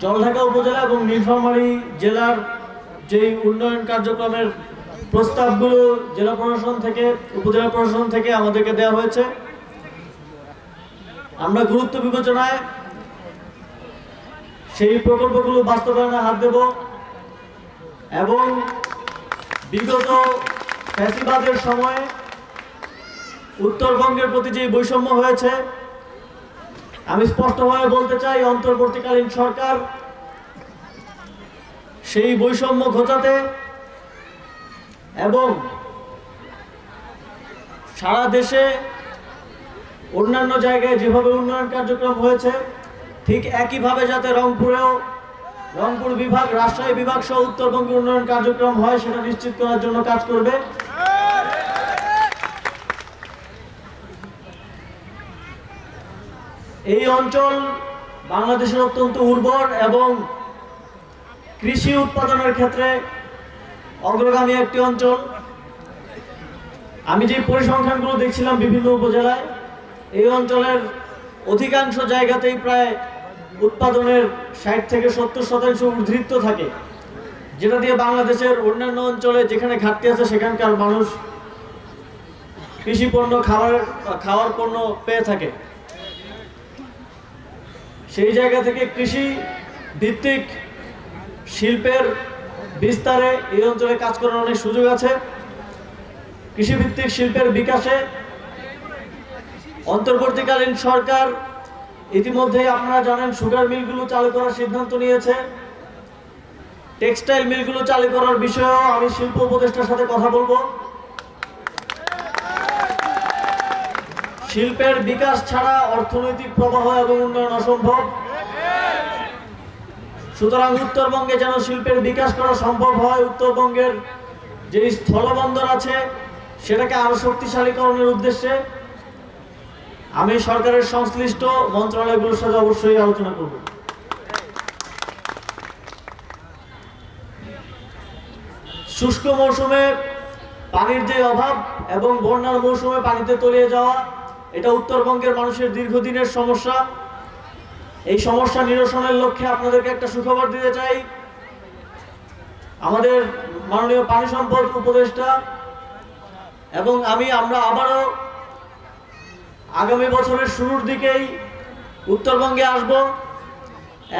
জলঢাকা উপজেলা এবং নীলফামারী জেলার যে উন্নয়ন কার্যক্রমের প্রস্তাবগুলো জেলা প্রশাসন থেকে, উপজেলা প্রশাসন থেকে আমাদেরকে দেওয়া হয়েছে। আমরা গুরুত্ব বিবেচনায় সেই প্রকল্পগুলো বাস্তবায়নে হাত দেব এবং বিগত ফ্যাসিবাদের সময়ে উত্তরবঙ্গের প্রতি যে বৈষম্য হয়েছে আমি স্পষ্টভাবে বলতে চাই, অন্তর্বর্তীকালীন সরকার সেই বৈষম্য ঘটাতে এবং সারা দেশে অন্যান্য জায়গায় যেভাবে উন্নয়ন কার্যক্রম হয়েছে, ঠিক একইভাবে যাতে রংপুরেও, রংপুর বিভাগ, রাজশাহী বিভাগ সহ উত্তরবঙ্গে উন্নয়ন কার্যক্রম হয়, সেটা নিশ্চিত করার জন্য কাজ করবে। এই অঞ্চল বাংলাদেশের অত্যন্ত উর্বর এবং কৃষি উৎপাদনের ক্ষেত্রে অগ্রগামী একটি অঞ্চল। আমি যে পরিসংখ্যানগুলো দেখছিলাম বিভিন্ন উপজেলায়, এই অঞ্চলের অধিকাংশ জায়গাতেই প্রায় উৎপাদনের ষাট থেকে সত্তর শতাংশ উদ্ধৃত্ত থাকে, যেটা দিয়ে বাংলাদেশের অন্যান্য অঞ্চলে যেখানে ঘাটতি আছে সেখানকার মানুষ কৃষি পণ্য খাবার, খাওয়ার পণ্য পেয়ে থাকে। সেই জায়গা থেকে কৃষি ভিত্তিক শিল্পের বিস্তারে এই অঞ্চলে কাজ করার অনেক সুযোগ আছে। কৃষিভিত্তিক শিল্পের বিকাশে অন্তর্বর্তীকালীন সরকার ইতিমধ্যেই আপনারা জানেন সুগার মিলগুলো চালু করার সিদ্ধান্ত নিয়েছে। টেক্সটাইল মিলগুলো চালু করার বিষয়েও আমি শিল্প উপদেষ্টার সাথে কথা বলব। শিল্পের বিকাশ ছাড়া অর্থনৈতিক প্রবাহ এবং উন্নয়ন অসম্ভব। সুতরাং উত্তরবঙ্গে যেন শিল্পের বিকাশ করা সম্ভব হয়, উত্তরবঙ্গের যে স্থলবন্দর আছে, সেটাকে আরও শক্তিশালীকরণের উদ্দেশ্যে আমি সরকারের সংশ্লিষ্ট মন্ত্রণালয়গুলোর সাথে অবশ্যই আলোচনা করব। শুষ্ক মৌসুমে পানির যে অভাব এবং বন্যার মৌসুমে পানিতে তলিয়ে যাওয়া এটা উত্তরবঙ্গের মানুষের দীর্ঘদিনের সমস্যা। এই সমস্যা নিরসনের লক্ষ্যে আপনাদেরকে একটা সুখবর দিতে চাই। আমাদের মাননীয় পানি সম্পদ উপদেষ্টা এবং আমি, আমরা আবারও আগামী বছরের শুরুর দিকেই উত্তরবঙ্গে আসব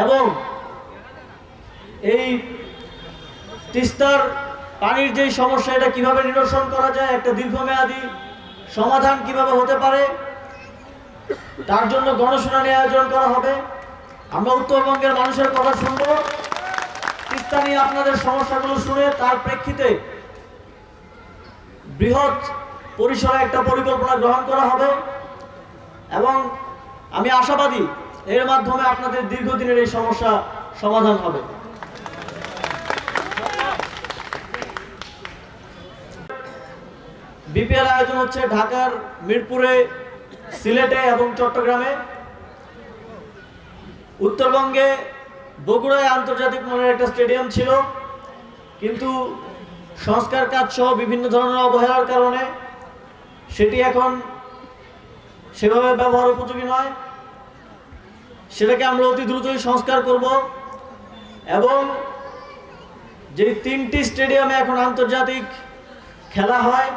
এবং এই তিস্তার পানির যেই সমস্যা, এটা কীভাবে নিরসন করা যায়, একটা দীর্ঘমেয়াদী সমাধান কীভাবে হতে পারে? তার জন্য গণশুনানি আয়োজন করা হবে। আমরা উত্তরবঙ্গের মানুষের কথা শুনব। তিস্তা নিয়ে আপনাদের সমস্যাগুলো শুনে তার প্রেক্ষিতে বৃহৎ পরিসরে একটা পরিকল্পনা গ্রহণ করা হবে এবং আমি আশাবাদী এর মাধ্যমে আপনাদের দীর্ঘদিনের এই সমস্যা সমাধান হবে। বিপিএল আয়োজন হচ্ছে ঢাকার, মিরপুরে, সিলেটে এবং চট্টগ্রামে। উত্তরবঙ্গে বগুড়ায় আন্তর্জাতিক মানের একটা স্টেডিয়াম ছিল, কিন্তু সংস্কার কাজ সহ বিভিন্ন ধরনের অবহেলার কারণে সেটি এখন সেভাবে ব্যবহার উপযোগী নয়। সেটাকে আমরা অতি দ্রুতই সংস্কার করব এবং যে তিনটি স্টেডিয়ামে এখন আন্তর্জাতিক খেলা হয়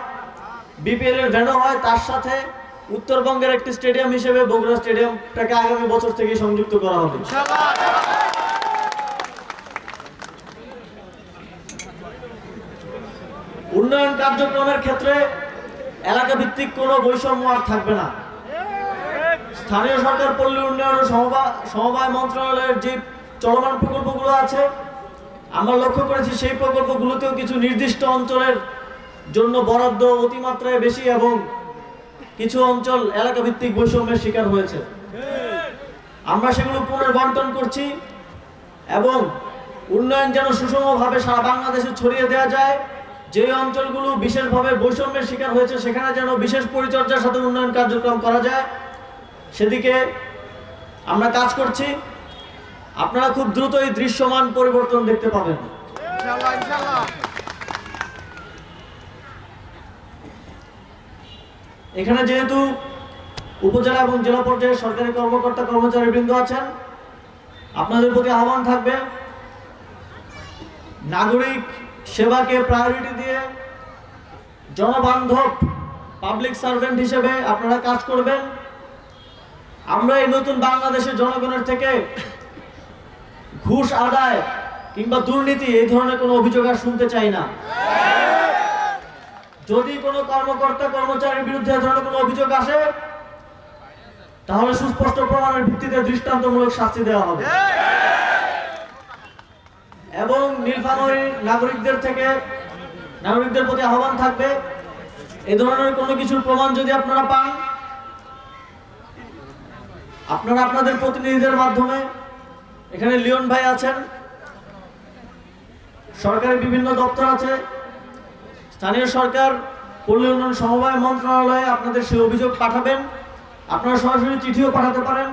বিপিএল এর ভেন্যু হয়, তার সাথে উত্তরবঙ্গের একটি স্টেডিয়াম হিসেবে বগুড়া স্টেডিয়ামটাকে আগামী বছর থেকে সংযুক্ত করা হবে। উন্নয়ন কার্যক্রমের ক্ষেত্রে এলাকা ভিত্তিক কোনো বৈষম্য আর থাকবে না। স্থানীয় সরকার পল্লী উন্নয়ন সমবা- সমবায় মন্ত্রণালয়ের যে চলমান প্রকল্পগুলো আছে, আমরা লক্ষ্য করেছি সেই প্রকল্পগুলোতেও কিছু নির্দিষ্ট অঞ্চলের জন্য বরাদ্দ অতিমাত্রায় বেশি এবং কিছু অঞ্চল এলাকা ভিত্তিক বৈষম্যের শিকার হয়েছে। আমরা সেগুলো পুনর্বন্টন করছি এবং উন্নয়ন যেন সুষমভাবে সারা বাংলাদেশে ছড়িয়ে দেওয়া যায়, যে অঞ্চলগুলো বিশেষভাবে বৈষম্যের শিকার হয়েছে, সেখানে যেন বিশেষ পরিচর্যার সাথে উন্নয়ন কার্যক্রম করা যায়। সেদিকে আমরা কাজ করছি। আপনারা খুব দ্রুতই দৃশ্যমান পরিবর্তন দেখতে পাবেন। ইনশাআল্লাহ ইনশাআল্লাহ এখানে যেহেতু উপজেলা এবং জেলা পর্যায়ে সরকারি কর্মকর্তা কর্মচারী বৃন্দ আছেন, আপনাদের প্রতি আহ্বান থাকবে, নাগরিক সেবাকে প্রায়োরিটি দিয়ে জনবান্ধব পাবলিক সার্ভেন্ট হিসেবে আপনারা কাজ করবেন। আমরা এই নতুন বাংলাদেশের জনগণের থেকে ঘুষ আদায় কিংবা দুর্নীতি এই ধরনের কোনো অভিযোগ আর শুনতে চাই না। যদি কোনো কর্মকর্তা, কর্মচারীর বিরুদ্ধে ধরনের কোনো অভিযোগ আসে, তাহলে সুস্পষ্ট প্রমাণের ভিত্তিতে দৃষ্টান্তমূলক শাস্তি দেওয়া হবে। এবং নীলফামারী নাগরিকদের থেকে নাগরিকদের প্রতি আহ্বান থাকবে, এ ধরনের কোনো কিছুর প্রমাণ যদি আপনারা পান, আপনারা আপনাদের প্রতিনিধিদের মাধ্যমে, এখানে লিওন ভাই আছেন, সরকারের বিভিন্ন দপ্তর আছে স্থানীয় সরকার, পল্লী সমবায় মন্ত্রণালয়ে আপনাদের সেই অভিযোগ পাঠাবেন। আপনারা সরাসরি চিঠিও পাঠাতে পারেন।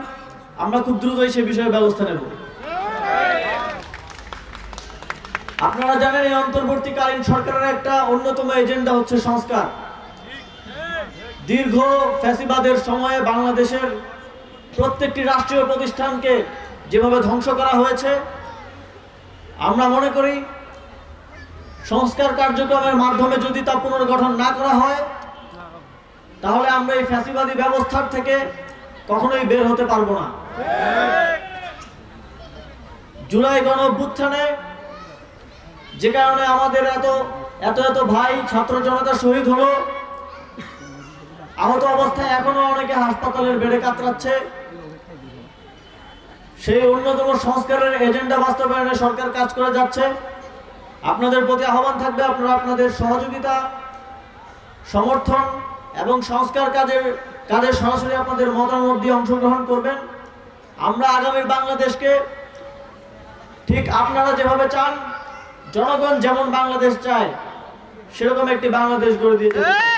আমরা খুব দ্রুতই সে বিষয়ে ব্যবস্থা নেব। আপনারা জানেন এই অন্তর্বর্তীকালীন সরকারের একটা অন্যতম এজেন্ডা হচ্ছে সংস্কার। দীর্ঘ ফ্যাসিবাদের সময়ে বাংলাদেশের প্রত্যেকটি রাষ্ট্রীয় প্রতিষ্ঠানকে যেভাবে ধ্বংস করা হয়েছে, আমরা মনে করি সংস্কার কার্যক্রমের মাধ্যমে যদি তা পুনর্গঠন না করা হয়, তাহলে আমরা এই ফ্যাসিবাদী ব্যবস্থার থেকে কখনোই বের হতে পারব না। জুলাই গণ অভ্যুত্থানে যে কারণে আমাদের এত এত এত ভাই ছাত্র জনতা শহীদ হলো, আহত অবস্থায় এখনও অনেকে হাসপাতালের বেডে কাতরাচ্ছে। সেই অন্যতম সংস্কারের এজেন্ডা বাস্তবায়নে সরকার কাজ করে যাচ্ছে। আপনাদের প্রতি আহ্বান থাকবে আপনারা আপনাদের সহযোগিতা, সমর্থন এবং সংস্কার কাজের কাজের সরাসরি আপনাদের মতামত দিয়ে অংশগ্রহণ করবেন আমরা আগামীর বাংলাদেশকে ঠিক আপনারা যেভাবে চান, জনগণ যেমন বাংলাদেশ চায়, সেরকম একটি বাংলাদেশ গড়ে চাই।